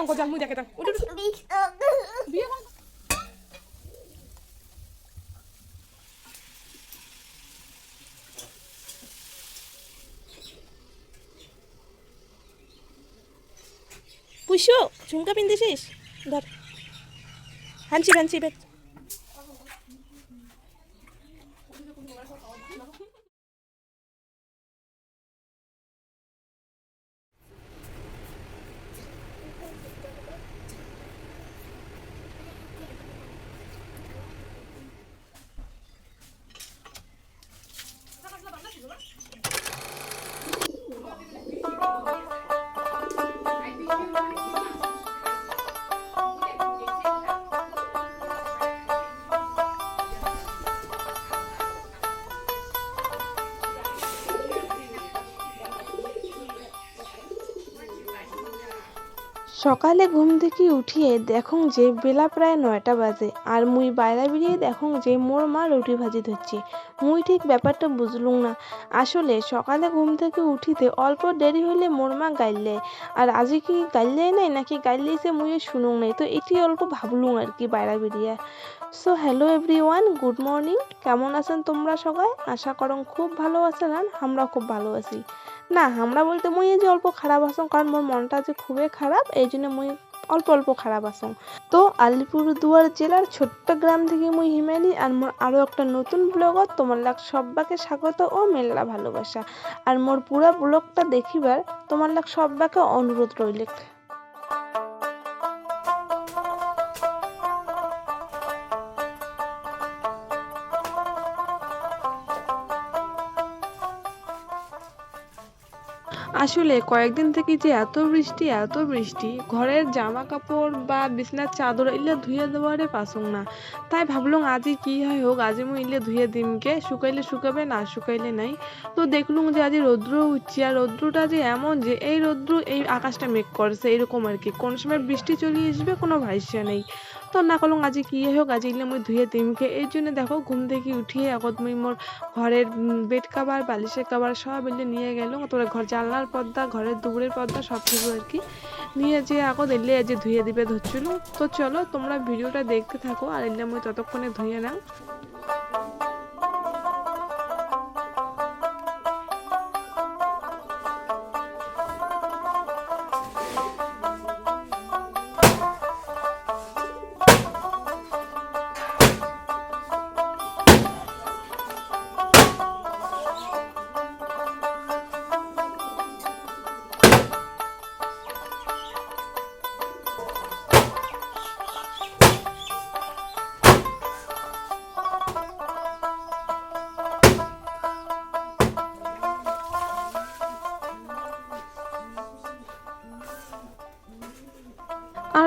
অঙ্ক মুই দেখে পুষো ঝুমকা পিন্দিছিস ধর হানছি হানছি বেট সকালে ঘুম থেকে উঠিয়ে দেখুন যে বেলা প্রায় নয়টা বাজে, আর মুই বাইরে বেরিয়ে দেখুন যে মোর মা রুটি ভাজি ধরছে। মুই ঠিক ব্যাপারটা বুঝলুম না। আসলে সকালে ঘুম থেকে উঠিতে অল্প দেরি হলে মোর মা গাইলে, আর আজ কি গাইলে নাই নাকি গাইলেছে মুই শুনুং নাই, তো এটি অল্প ভাবলুম আর কি বাইরে বেরিয়ে। So hello everyone good morning কেমন আছেন তোমরা সবাই? আশা করং খুব ভালো আছেন আমরা খুব ভালো আছি। না, আমরা বলতে মুই যে অল্প খারাপ আসুন কারণ মোর মনটা যে খুবই খারাপ, এই জন্য মুই অল্প অল্প খারাপ আসং তো আলিপুরদুয়ার জেলার ছোট্ট গ্রাম থেকে মুই হিমালি, আর মোর আরও একটা নতুন ব্লগত তোমার লাগ সব্বাকে স্বাগত ও মেলা ভালোবাসা। আর মোর পুরা ব্লগটা দেখিবার তোমার লাগ সব্বাকে অনুরোধ রইলে। আসলে কয়েকদিন থেকে যে এত বৃষ্টি এত বৃষ্টি, ঘরের জামা কাপড় বা বিছনার চাদর এগুলো ধুয়ে দেওয়ারে পাসং না। তাই ভাবলুম আজি কি হয় হোক, আজি মুই ইলে ধুয়ে দিমকে শুকাইলে শুকাবে, না শুকাইলে নাই। তো দেখলুম যে আজি রৌদ্র উঠছে, আর রৌদ্রটা যে এমন যে এই রৌদ্র এই আকাশটা মেঘ করছে, এরকম আর কি। কোন সময় বৃষ্টি চলে আসবে, কোনো ভাষ্য নেই। তো না কলং আজি কি হোক, আজি এগুলো মুই ধুয়ে দিমকে এই জন্য দেখো, ঘুম থেকে উঠিয়ে আগত মুই মোর ঘরের বেড কাবার বালিশের কাবার সব এলে নিয়ে গেল। তোর ঘর জানলার পর্দা, ঘরের দুপুরের পর্দা সব কিছু আর কি। নিয়ে যে আগত এলে যে ধুয়ে দিবে ধরছিল তো চলো, তোমরা ভিডিওটা দেখতে থাকো, আর এলে মুই ততক্ষণে ধুয়ে নাও।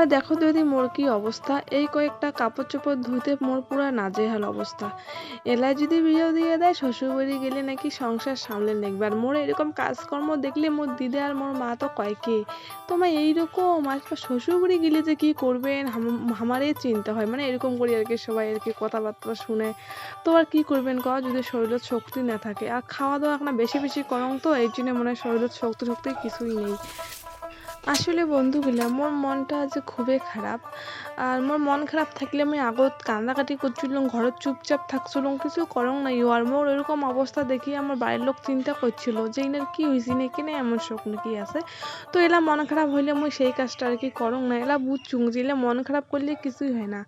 আর দেখো দিদি মোর কি অবস্থা। এই কয়েকটা কাপড় চোপড় ধুইতে মোর পুরা নাজেহাল অবস্থা। এলাই যদি বিয়ে দিয়ে দেয়, শ্বশুরবাড়ি গেলে নাকি সংসার সামলে নেকবে। আর মোর এরকম কাজকর্ম দেখলে মোর দিদি আর মোর মা তো কয় কি? তোমার এইরকম, আর শ্বশুরবাড়ি গেলে যে কি করবেন? আমারই চিন্তা হয়। মানে এরকম করি আর কি সবাই আর কি কথাবার্তা শুনে। তো আর কি করবেন ক যদি শরীরের শক্তি না থাকে। আর খাওয়া দাওয়া এখন বেশি বেশি করং তো এই জন্য মনে হয় শরীরের শক্তি শক্তি কিছুই নেই। আসলে বন্ধুগুলা মোর মনটা আজ খুবই খারাপ। আর মোর মন খারাপ থাকলে আমি আগত কান্দাকাটি করছিলাম ঘৰত চুপচাপ থাকছিলাম, কিছু করং নাই আর মোর এরকম অবস্থা দেখি আমার বাড়ির লোক চিন্তা করছিল যে, ইনার কি হয়েছে নাকি? না এমন শোক নাকি আছে? তো এলা মন খারাপ হইলে মুই সেই কাজটা আর কি করং না। এলা বুঝছুং যে মন খারাপ করলে কিছুই হয় না।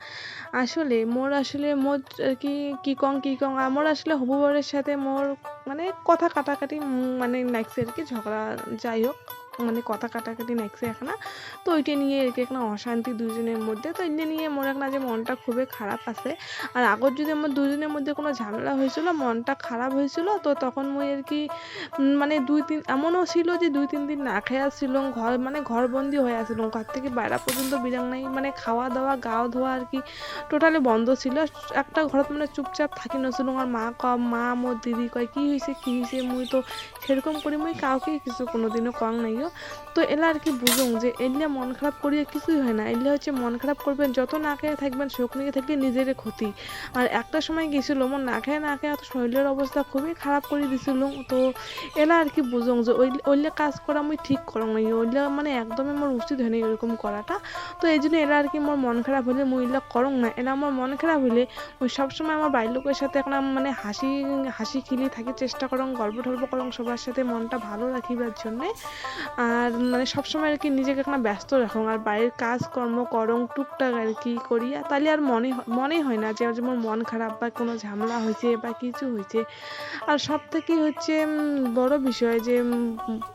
আসলে মোর আসলে মোর আর কি কি কং কি কং আমার আসলে হবু বরের সাথে মোর মানে কথা কাটাকাটি মানে নাইকছে আর কি, ঝগড়া যাই হোক। মানে কথা কাটাকাটি নাইকছে এখন তো ওইটা নিয়ে আর কি এখন অশান্তি দুজনের মধ্যে। তো এটা নিয়ে মোর এখন যে মনটা খুবই খারাপ আছে। আর আগত যদি আমার দুজনের মধ্যে কোনো ঝামেলা হয়েছিল, মনটা খারাপ হয়েছিল, তো তখন মুই আর কি মানে দুই তিন, এমনও ছিল যে দুই তিন দিন না খেয়ে আসছিলাম, ঘর মানে ঘরবন্দি হয়ে আসছিলাম। ঘর থেকে বাইরে পর্যন্ত বিরাং নাই মানে খাওয়া দাওয়া গাও ধোয়া আর কি টোটালি বন্ধ ছিল। একটা ঘরত মানে চুপচাপ থাকি নছিলাম আর মা ক মা, মোর দিদি কয়, কি হয়েছে কি হয়েছে মুই তো সেরকম করে, মুই কাউকে কিছু কোনোদিনও কং নাই। আমিও তো এলা আর কি বুঝুন যে এলে মন খারাপ করিয়ে কিছুই হয় না। এলে হচ্ছে মন খারাপ করবেন, যত না খেয়ে থাকবেন শোক নিয়ে থাকলে নিজের ক্ষতি। আর একটা সময় গেছিল, মন না খেয়ে না খেয়ে তো শরীরের অবস্থা খুবই খারাপ করে দিছিল তো এলা আর কি বুঝুন যে ওই, ওইলে কাজ করা আমি ঠিক করং নাই ওইলে মানে একদমই আমার উচিত হয়নি এরকম করাটা। তো এই জন্য এলা আর কি মোর মন খারাপ হলে মুই এলা করং না। এলা আমার মন খারাপ হলে মুই সবসময় আমার বাড়ির লোকের সাথে এখন মানে হাসি হাসি খিলি থাকি চেষ্টা করং গল্প টল্প করং সবার সাথে মনটা ভালো রাখিবার জন্যে। আর মানে সবসময় আর কি নিজেকে এখন ব্যস্ত রাখুন আর বাইরের কাজ কর্ম করং, টুকটাক আর কি করি। আর তাহলে আর মনে মনেই হয় না যে যেমন মন খারাপ বা কোনো ঝামেলা হয়েছে বা কিছু হয়েছে। আর সব থেকে হচ্ছে বড় বিষয় যে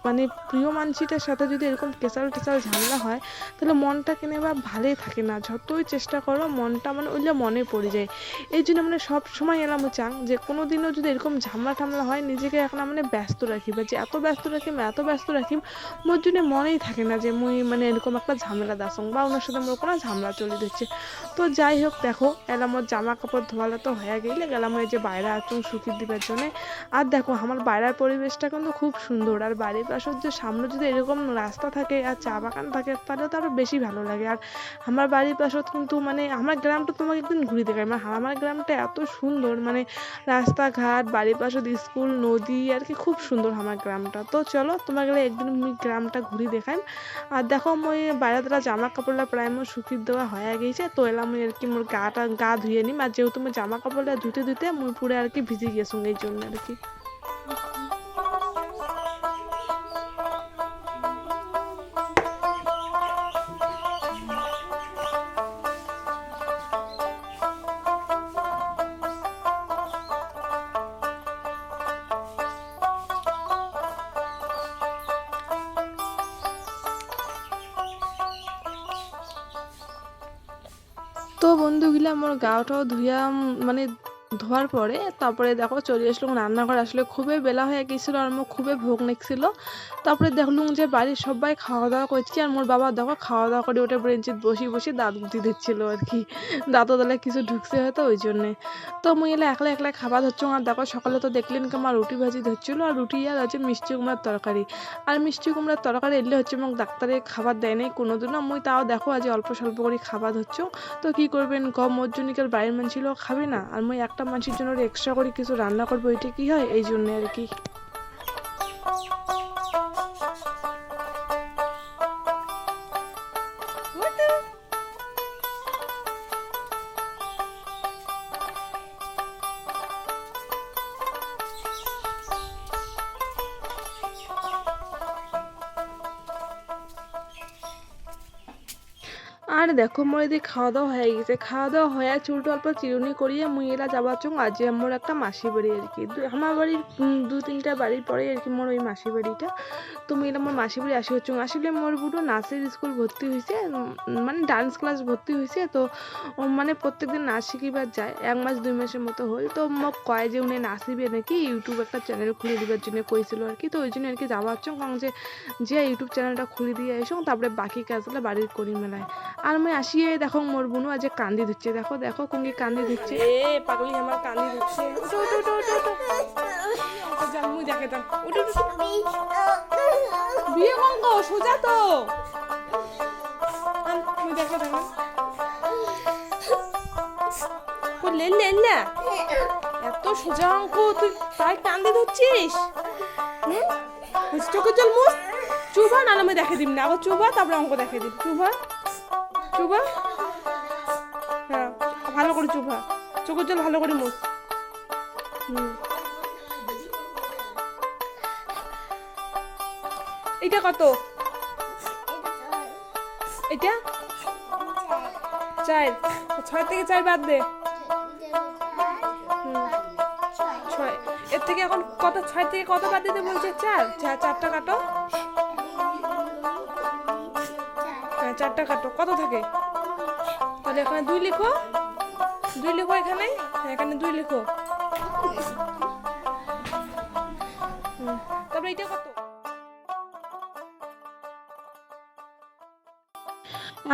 মানে প্রিয় মানুষটার সাথে যদি এরকম কেসাল টেসাল ঝামেলা হয়, তাহলে মনটা কিনে বা ভালোই থাকে না। যতই চেষ্টা করো, মনটা মানে ওইলে মনে পড়ে যায়। এই জন্য মানে সব সময় এলাম চাং যে কোনো দিনও যদি এরকম ঝামেলা ঠামলা হয়, নিজেকে এখন মানে ব্যস্ত রাখি বা যে এত ব্যস্ত রাখিম এত ব্যস্ত রাখিম মোর জন্য মনেই থাকে না যে মুই মানে এরকম একটা ঝামেলা দাসং বা ওনার সাথে মোর কোনো ঝামেলা চলে দিচ্ছে তো যাই হোক, দেখো, এলাম মোর জামা কাপড় ধোয়ালে তো হয়ে গেলে গেলাম এই যে বাইরে আচুং শুকিয়ে দিবার জন্য। আর দেখো, আমার বাইরের পরিবেশটা কিন্তু খুব সুন্দর আর বাড়ির পাশের যে সামনে যদি এরকম রাস্তা থাকে আর চা বাগান থাকে, তাহলে তো আরও বেশি ভালো লাগে। আর আমার বাড়ির পাশত কিন্তু মানে আমার গ্রামটা তোমাকে একদিন ঘুরে দেখাই। মানে আমার গ্রামটা এত সুন্দর মানে রাস্তাঘাট, বাড়ির পাশত স্কুল, নদী, আর কি খুব সুন্দর আমার গ্রামটা। তো চলো তোমাকে একদিন গ্রামটা ঘুরি দেখান। আর দেখো মই বাইরে তারা জামা কাপড়টা প্রায় মোর শুকিয়ে দেওয়া হয়ে গেছে। তো এলাম মুই আর কি মোর গাটা গা ধুয়ে নিম। আর যেহেতু মোর জামা কাপড়টা ধুতে ধুতে মুই পুরো আর কি ভিজে গেছো এই জন্য আর কি। তো বন্ধুগুলা আমার গাওটাও ধুইয়া মানে ধোয়ার পরে তারপরে দেখো চলে আসলাম রান্নাঘর আসলে খুবই বেলা হয়ে গেছিল আর আমার খুবই ভোগ নিচ্ছিল। তারপরে দেখলুম যে বাড়ির সবাই খাওয়া দাওয়া করছে আর মোর বাবা দেখো খাওয়া দাওয়া করে ওটা বেঞ্চিত বসে বসে দাঁত গুটি দিচ্ছিল আর কি। দাঁতও দলে কিছু ঢুকছে হয়তো ওই জন্যে। তো মুই এলে একলা একলা খাবার ধরছ, আর দেখো সকালে তো দেখলেন কি আমার রুটি ভাজি ধরছিল, আর রুটি আর হচ্ছে মিষ্টি কুমড়ার তরকারি। আর মিষ্টি কুমড়ার তরকারি এলে হচ্ছে মোক ডাক্তারে খাবার দেয় নাই কোনোদিনও, মুই তাও দেখো আজ অল্প স্বল্প করে খাবার ধরছ। তো কি করবেন গম মোর জন্য বাড়ির মানুষ ছিল, খাবে না। আর মুই একটা মানুষের জন্য এক্সট্রা করে কিছু রান্না করব, এটা কি হয়? এই জন্য আর কি। দেখো মোর এদিকে খাওয়া দাওয়া হয়ে গেছে। খাওয়া দাওয়া হয়ে চুলটা অল্প চিরুনি করিয়ে মুই এলা যাবার চং আজ আমার একটা মাসি বাড়ি আর কি। আমার বাড়ির দু তিনটা বাড়ির পরে আর কি মোর ওই মাসি বাড়িটা। তো মুই এলা মোর মাসি বাড়ি আসি হচ্ছ আসলে মোর বুড়ো নাচের স্কুল ভর্তি হয়েছে মানে ডান্স ক্লাস ভর্তি হয়েছে। তো মানে প্রত্যেকদিন নাচ শিখিবার যায়, এক মাস, দুই মাসের মতো হল। তো মোক কয় যে উনি নাচিবে নাকি, ইউটিউব একটা চ্যানেল খুলে দিবার জন্য কইছিল আর কি। তো ওই জন্য আর কি যাওয়া হচ্ছ যে যে ইউটিউব চ্যানেলটা খুলে দিয়ে এসো, তারপরে বাকি কাজগুলো বাড়ির করি মেলায় আর আমি আসিয়ে দেখো মোর বোনু আজ কান্দি দিচ্ছে দেখো দেখো কুঙ্গি কান্দি দিচ্ছে এ পাগলি আমার কান্দি উঠো দেখে দাও উঠো উঠো বিয়ে সোজা তো। দেখো ও লে লে লে এত সোজা অঙ্ক তুই তাই কান্দি ধরছিস চোখের জল মুস চুবা না আমি দেখে দিম না। আবার চুবা তারপরে অঙ্ক দেখে দিম। চুবা চুবা হ্যাঁ ভালো করে চুবা চোখের জল ভালো করে মুছ। হুম। এটা কত? এটা? চার। ছয় থেকে চার বাদ দে। ছয়। এর থেকে এখন কত ছয় থেকে কত বাদ দিতে বলছে? চার চারটা কাটো। চারটা কাটো কত থাকে? তাহলে এখানে দুই লিখো দুই লিখো এখানে এখানে দুই লিখো।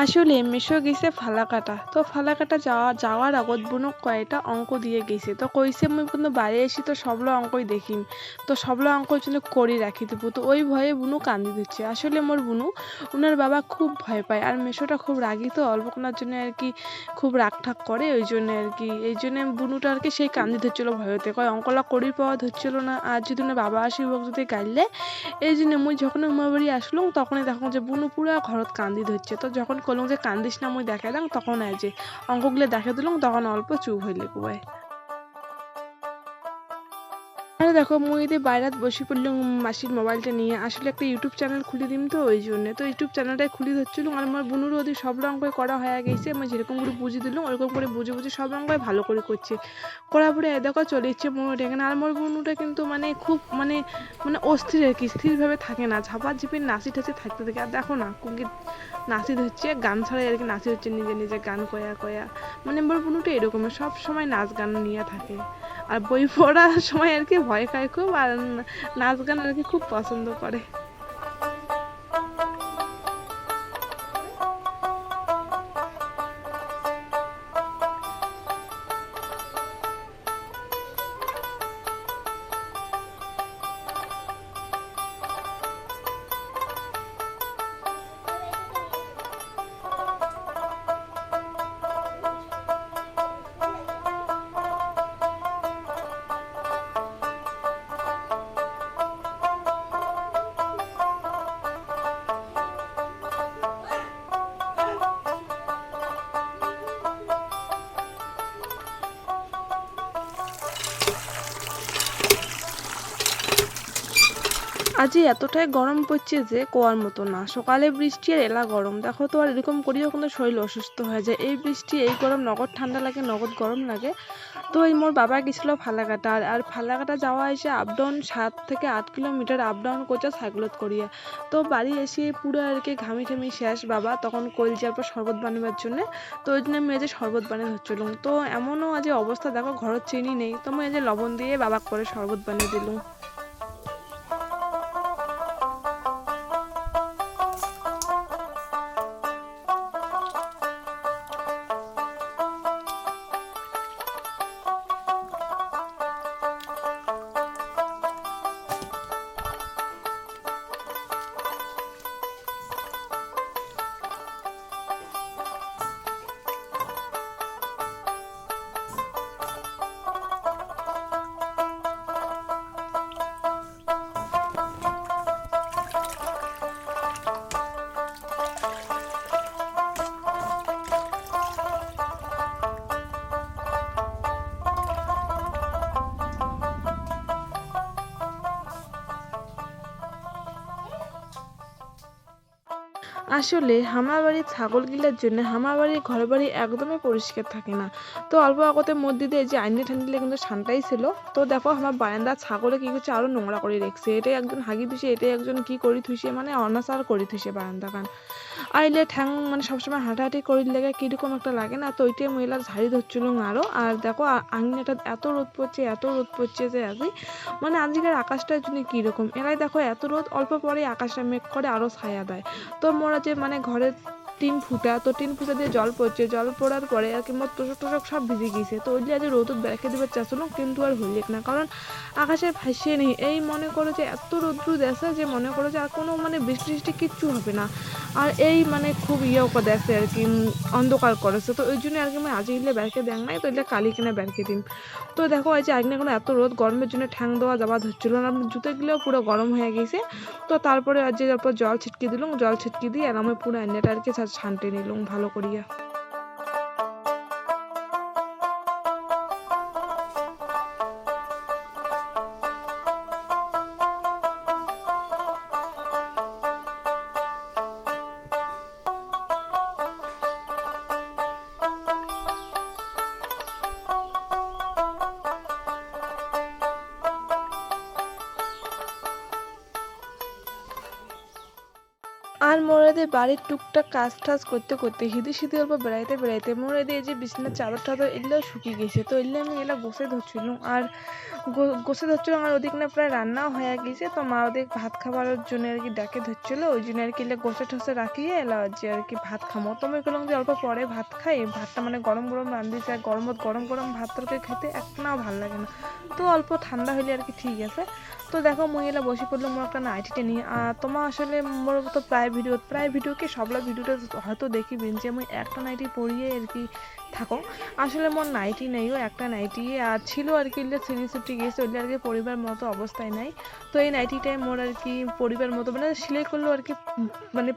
আসলে মিশো গেছে ফালাকাটা। তো ফালাকাটা যাওয়া যাওয়ার আগত বুনক কয়টা অঙ্ক দিয়ে গেছে। তো কইছে মুই কিন্তু বাইরে এসে তো সবলো অঙ্কই দেখিম। তো সবলো অঙ্ক জন্য করে রাখি দেবো। তো ওই ভয়ে বুনু কান্দি দিচ্ছে আসলে মোর বুনু ওনার বাবা খুব ভয় পায় আর মিশোটা খুব রাগী তো অল্পক্ষণের জন্য আর কি খুব রাগ ঠাক করে ওই জন্য আর কি। এই জন্য বুনুটা আর কি সেই কান্দি ধরছিল ভয়তে। কয় অঙ্কলা করি পাওয়া ধরছিল না। আর যদি ওনার বাবা আসিব যদি গাইলে, এই জন্য মুই যখন আমার বাড়ি আসলাম তখনই দেখো যে বুনু পুরা ঘরত কান্দি ধরছে তো যখন কলম যে কান্দিস না মুই দেখাই দেখাইলাম তখন আয় যে। অঙ্কগুলো দেখা দিলাম তখন অল্প চুপ হইলে আরে দেখো মুই এতে বাইরাত বসে পড়লাম, মাসির মোবাইলটা নিয়ে। আসলে একটা ইউটিউব চ্যানেল খুলে দিম তো, ওই জন্য। তো ইউটিউব চ্যানেলটাই খুলে ধরছিল আর আমার বুনুর ওদের সব রঙই করা হয়ে গেছে। আমি যেরকম করে বুঝে দিলাম, ওরকম করে বুঝে বুঝে সব রঙই ভালো করে করছে। করার পরে দেখো, চলে ইচ্ছে মোট এখানে। আর আমার বুনুটা কিন্তু মানে খুব মানে মানে অস্থির আর কি, স্থিরভাবে থাকে না। ঝাপা ঝিপির নাচি টাচি থাকতে থাকে। আর দেখো না কুঙ্কি নাচি হচ্ছে গান ছাড়াই আর কি নাচি হচ্ছে, নিজে নিজে গান কয়া কয়া। মানে আমার বুনুটা এরকম সব সময় নাচ গান নিয়ে থাকে। আর বই পড়ার সময় আর কি ভয় খায় খুব, আর নাচ গান আর কি খুব পছন্দ করে। আজ এতটাই গরম পড়ছে যে কোয়ার মতো না। সকালে বৃষ্টি আর এলা গরম। দেখো তো আর এরকম করিও কিন্তু শরীর অসুস্থ হয়ে যায়। এই বৃষ্টি, এই গরম, নগদ ঠান্ডা লাগে, নগদ গরম লাগে। তো এই মোর বাবা গেছিল ফালাকাটা। আর ফালাকাটা যাওয়া এসে আপ ডাউন সাত থেকে আট কিলোমিটার আপ ডাউন করছে সাইকেলত করিয়া। তো বাড়ি এসে পুরো আর কি ঘামি ঘামি শেষ। বাবা তখন যাওয়ার পর শরবত বানাবার জন্য। তো ওই জন্য আমি যে শরবত বানিয়ে ধরছিলাম তো এমনও আজ অবস্থা। দেখো ঘরের চিনি নেই। তো আমি যে লবণ দিয়ে বাবা করে শরবত বানিয়ে দিলুম আসলে হামার বাড়ির ছাগল গিলার জন্য হামার বাড়ির ঘর বাড়ি একদমই পরিষ্কার থাকে না। তো অল্প আগতে মধ্যে দিয়ে যে আইনে ঠান্ডিলে কিন্তু ঠান্ডাই ছিল। তো দেখো আমার বারান্দার ছাগলে কি করছে আরও নোংরা করে রেখছে। এটাই একজন হাগি থুইছে এটাই একজন কি করি থুইছে মানে অনাচার করে থুইছে বারান্দা খান আইলে ঠ্যাং মানে সবসময় হাঁটাহাঁটি করির লেগে কীরকম একটা লাগে না, তো ওইটাই মহিলার ঝাড়ি ধরছিল আরও আর দেখো আঙিনাটা এত রোদ পড়ছে, এত রোদ পড়ছে যে আজই মানে আজকের আকাশটার জন্য কীরকম? এরাই দেখো এত রোদ, অল্প পরে আকাশটা মেঘ করে আরও ছায়া দেয়। তো মোরা যে মানে ঘরের টিন ফুটা, তো টিন ফুটা দিয়ে জল পড়ছে, জল পড়ার পরে আর কি মোর তোষক টোষক সব ভিজে গিয়েছে তো ওই যে আজ রোদ বেড়াকে দেবার চাচ্ছিলাম কিন্তু আর হইলেক না। কারণ আকাশে ভাসিয়ে নেই। এই মনে করো যে এত রোদ্রু দেশে যে মনে করো যে আর কোনো মানে বৃষ্টি টিষ্টি কিচ্ছু হবে না। আর এই মানে খুব ইয়েও দেখছে আর কি অন্ধকার করেছে। তো ওই জন্য আর কি আমি আজ হিলে বেরকে দেখ নাই, তো এলে কালি কিনে বেরকে দিম। তো দেখো এই যে আগে কোনো এত রোদ, গরমের জন্য ঠ্যাং দেওয়া যাওয়া ধরছিল না। আমি জুতো গেলেও পুরো গরম হয়ে গেছে। তো তারপরে আর যে তারপর জল ছিটকে দিলাম, জল ছিটকে দিয়ে আর আমি পুরো এনে আর কি ছানটে নিলুম ভালো করিয়া। আর মোরাদের বাড়ির টুকটাক কাজ টাজ করতে করতে হিদি সিদি অল্প বেড়াইতে বেড়াইতে মোরাদে এই যে বিছনার চাদর টাদর এগুলো শুকিয়ে গেছে। তো এগুলো আমি এগুলো গোসে ধরছিলাম। আর গোসে ধরছিলাম আর ওদিক না প্রায় রান্নাও হয়ে গেছে। তো মা ওদের ভাত খাবার জন্য আর কি ডাকে ধরছিলো, ওই জন্য আর কি এগুলো গোসে ঠোসে রাখিয়ে এলা যে আর কি ভাত খামো। তো আমি বললাম যে অল্প পরে ভাত খাই, ভাতটা মানে গরম গরম রান্ধিছে আর গরম গরম গরম ভাত তরকারি খেতে একটাও ভালো লাগে না। তো অল্প ঠান্ডা হইলে আর কি ঠিক আছে। তো দেখো মহিলা এলা বসে পড়ল মোর একটা নাইটিটা নিয়ে। আর তোমার আসলে মোর তো প্রায় ভিডিও, প্রায় ভিডিওকে সবলা ভিডিওটা হয়তো দেখি যে আমি একটা নাইটি পরিয়ে আর কি থাকো। আসলে মন নাইটি নেই ও একটা নাইটি। আর ছিল আর কি সিরিজ ছুটি গেছে ওইটা আর কি পরিবার মতো অবস্থায় নাই। তো এই নাইটিটাই মোর আর কি পরিবার মতো মানে সিলাই করলেও আর কি মানে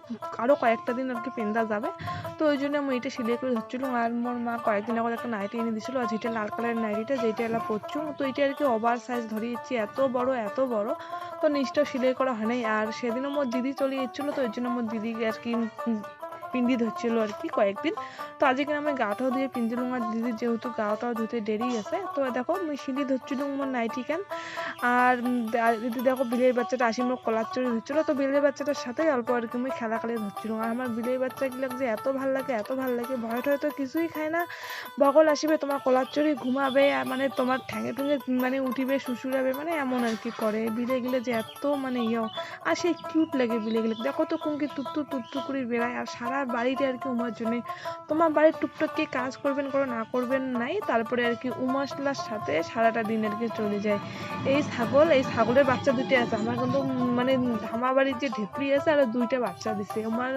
আরও কয়েকটা দিন আর কি পেন্দা যাবে। তো ওই জন্য আমি এটা সেলাই করে ধরছিলাম। আর মোর মা কয়েকদিন আগে একটা নাইটি এনে দিছিল, আর যেটা লাল কালারের নাইটিটা, যেটা এলা পরছু তো এটা আর কি ওভার সাইজ ধরিয়েছি এত বড় এত বড়, তো নিচটাও সেলাই করা হয় নাই। আর সেদিনও মোর দিদি চলে এসেছিল, তো ওই জন্য আমার দিদি আর কি পিন্ডি ধরছিল আর কি কয়েকদিন। তো আজকে আমি গাটাও ধুয়ে পিন্দিলাম আর দিদি যেহেতু গাটাও ধুতে দেরি আছে, তো দেখো আমি সিঁড়ি ধরছিলাম মোর নাইটি কেন আর দিদি দেখো বিলের বাচ্চাটা আসি মোর কলার চড়ি ধরছিল, তো বিলের বাচ্চাটার সাথে অল্প আর কি আমি খেলা খেলে ধরছিলাম আর আমার বিলের বাচ্চাগুলো যে এত ভালো লাগে, এত ভালো লাগে, ভয় টয় তো কিছুই খায় না। বগল আসিবে, তোমার কলার চড়ি ঘুমাবে, আর মানে তোমার ঠ্যাঙে টুঙে মানে উঠিবে, শুশুরাবে মানে এমন আর কি করে। বিলে গেলে যে এত মানে ইয়ে আর সেই কিউট লাগে বিলে গেলে দেখো তো কুমকি তুত্তু তুত্তু করে বেড়ায়, আর সারা বাড়িতে আর কি উমার জন্যে। তোমার বাড়ির টুকটাক কি কাজ করবেন করো, না করবেন নাই, তারপরে আর কি উমাসলার সাথে সারাটা দিন আর কি চলে যায়। এই ছাগল, এই ছাগলের বাচ্চা দুটো আছে। আমার কিন্তু মানে আমার বাড়ির যে ঢেপড়ি আছে, আর দুইটা বাচ্চা দিছে। আমার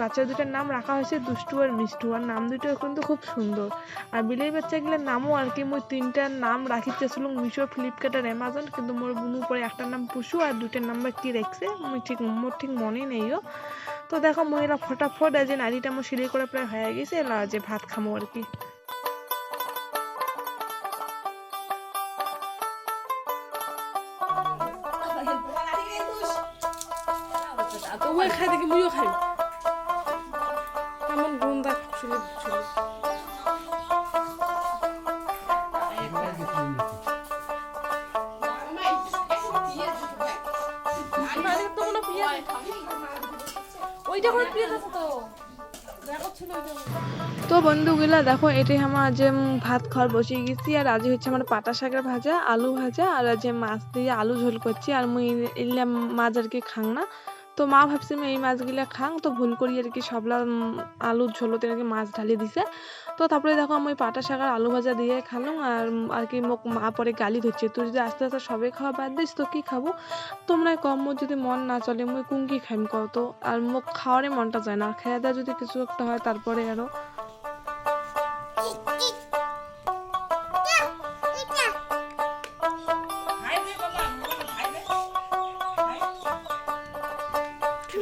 বাচ্চা দুটার নাম রাখা হয়েছে দুষ্টু আর মিষ্টু। আর নাম দুটো কিন্তু খুব সুন্দর। আর বিলের বাচ্চাগুলোর নামও আর কি মই তিনটার নাম রাখি চেয়েছিলাম মিশো, ফ্লিপকার্ট আর অ্যামাজন। কিন্তু মোর বুনু পরে একটার নাম পুষু আর দুটার নাম্বার কি রাখছে ঠিক, মোর ঠিক মনে নেইও। তো দেখো মহিলা ফটাফট যে নারীটা আমার সিলাই করে প্রায় হয়ে গেছে না যে ভাত খামো আর কি। তো। বন্ধুগুলা, দেখো এটি আমার যে ভাত খাওয়ার বসিয়ে গেছি, আর আজ হচ্ছে আমার পাটা শাকের ভাজা, আলু ভাজা, আর যে মাছ দিয়ে আলু ঝোল করছি, আর মুই মাজারকে খাং না। তো মা ভাবছি আমি এই মাছগুলো খাং। তো ভুল করি আর কি, সবলা আলুর ঝোলতে আর কি মাছ ঢালি দিছে। তো তারপরে দেখো আমি পাটা শাক আর আলু ভাজা দিয়ে খালাম আর আর কি মোক মা পরে গালি ধরছে, তুই যদি আস্তে আস্তে সবে খাওয়া বাদ দিস, তো কি খাব? তোমরা কম, মোর যদি মন না চলে মুই কোন কি খাইম কত আর মোক খাওয়ারে মনটা যায় না। আর খেয়ে দেওয়া যদি কিছু একটা হয়, তারপরে আরও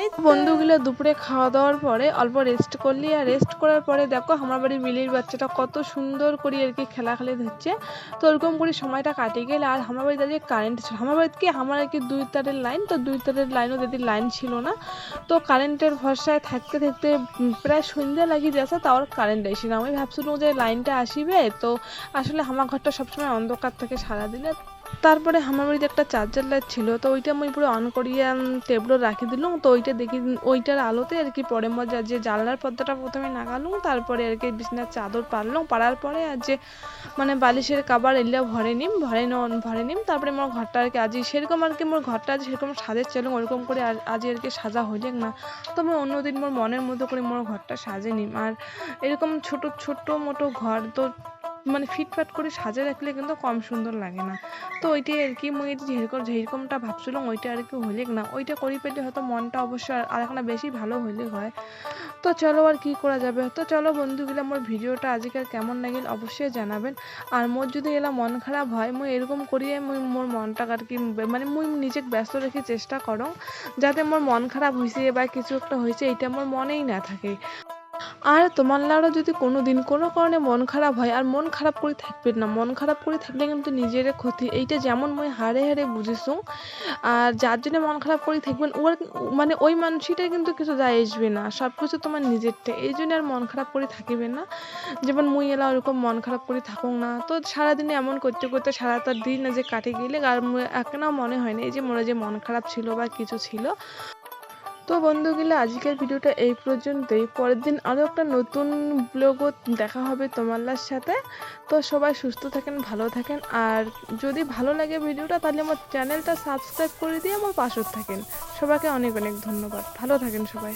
এই বন্ধুগুলো দুপুরে খাওয়া দাওয়ার পরে অল্প রেস্ট করলি আর রেস্ট করার পরে দেখো আমার বাড়ির বিলির বাচ্চাটা কত সুন্দর করে আর কি খেলা খেলে ধরছে। তো ওরকম করে সময়টা কাটে গেলে আর আমার বাড়ি যে কারেন্ট ছিল। আমার বাড়িতে কি আমার আর কি দুই তারের লাইন তো দুই তারের লাইনও যদি লাইন ছিল না। তো কারেন্টের ভরসায় থাকতে থাকতে প্রায় সন্ধ্যা লাগিয়ে যাচ্ছে, তাও কারেন্ট আসে না। আমি ভাবছিলাম যে লাইনটা আসিবে। তো আসলে আমার ঘরটা সবসময় অন্ধকার থাকে সারাদিনে তারপরে আমার বাড়িতে একটা চার্জার লাইট ছিল, তো ওইটা আমি পুরো অন করিয়ে টেবিলে রাখি দিলাম, তো ওইটা দেখি, ওইটার আলোতে আর কি পরে মজা যে জানলার পর্দাটা প্রথমে নাগালুম, তারপরে আর কি বিছনার চাদর পারলাম পারার পরে আর যে মানে বালিশের কাবার এলে ভরে নিম ভরে ভরে নিম, তারপরে আমার ঘরটা আর কি আজ সেরকম আর কি মোর ঘরটা আজ সেরকম সাজের ছিল ওরকম করে আজ আর কি সাজা হইলে না, তো আমি অন্যদিন মোর মনের মতো করে মোর ঘরটা সাজে নিম, আর এরকম ছোট ছোট মোটো ঘর, তো মানে ফিটফাট করে সাজে রাখলে কিন্তু কম সুন্দর লাগে না। তো ওইটাই আর কি, মুই যেরকম, যেরকমটা ভাবছিলাম ওইটা আর কি হইলে না। ওইটা করি পেলে হয়তো মনটা অবশ্য আর- একটা বেশি ভালো হইলে হয়। তো চলো আর কি করা যাবে? তো চলো বন্ধুগুলো আমার ভিডিওটা আজকাল কেমন লাগিল অবশ্যই জানাবেন। আর মোর যদি এলা মন খারাপ হয়, মুই এরকম করিয়ে মুই মোর মনটা আর কি মানে মুই নিজেকে ব্যস্ত রেখে চেষ্টা করো, যাতে মোর মন খারাপ হয়েছে বা কিছু একটা হয়েছে এটা মোর মনেই না থাকে। আর তোমার লাউরা যদি কোনো দিন কোনো কারণে মন খারাপ হয়, আর মন খারাপ করে থাকবে না, মন খারাপ করে থাকলে কিন্তু নিজের ক্ষতি। এইটা যেমন মই হারে হারে বুঝেছ, আর যার জন্য মন খারাপ করে থাকবেন, ওর মানে ওই মানুষটা কিন্তু কিছু যায় আসবে না সব কিছু তোমার নিজেরটা। এই জন্য আর মন খারাপ করে থাকিবে না। যেমন মুই এলা ওরকম মন খারাপ করে থাকুক না। তো সারাদিনে এমন করতে করতে সারাটা দিন যে কাটে গেলে, আর একনাও মনে হয় না এই যে মনে যে মন খারাপ ছিল বা কিছু ছিল তো বন্ধুগুলো, আজকের ভিডিওটা এই পর্যন্তই। পরের দিন আরও একটা নতুন ব্লগও দেখা হবে তোমাল্লার সাথে। তো সবাই সুস্থ থাকেন, ভালো থাকেন। আর যদি ভালো লাগে ভিডিওটা, তাহলে আমার চ্যানেলটা সাবস্ক্রাইব করে দিয়ে আমার পাশে থাকেন। সবাইকে অনেক অনেক ধন্যবাদ। ভালো থাকেন সবাই।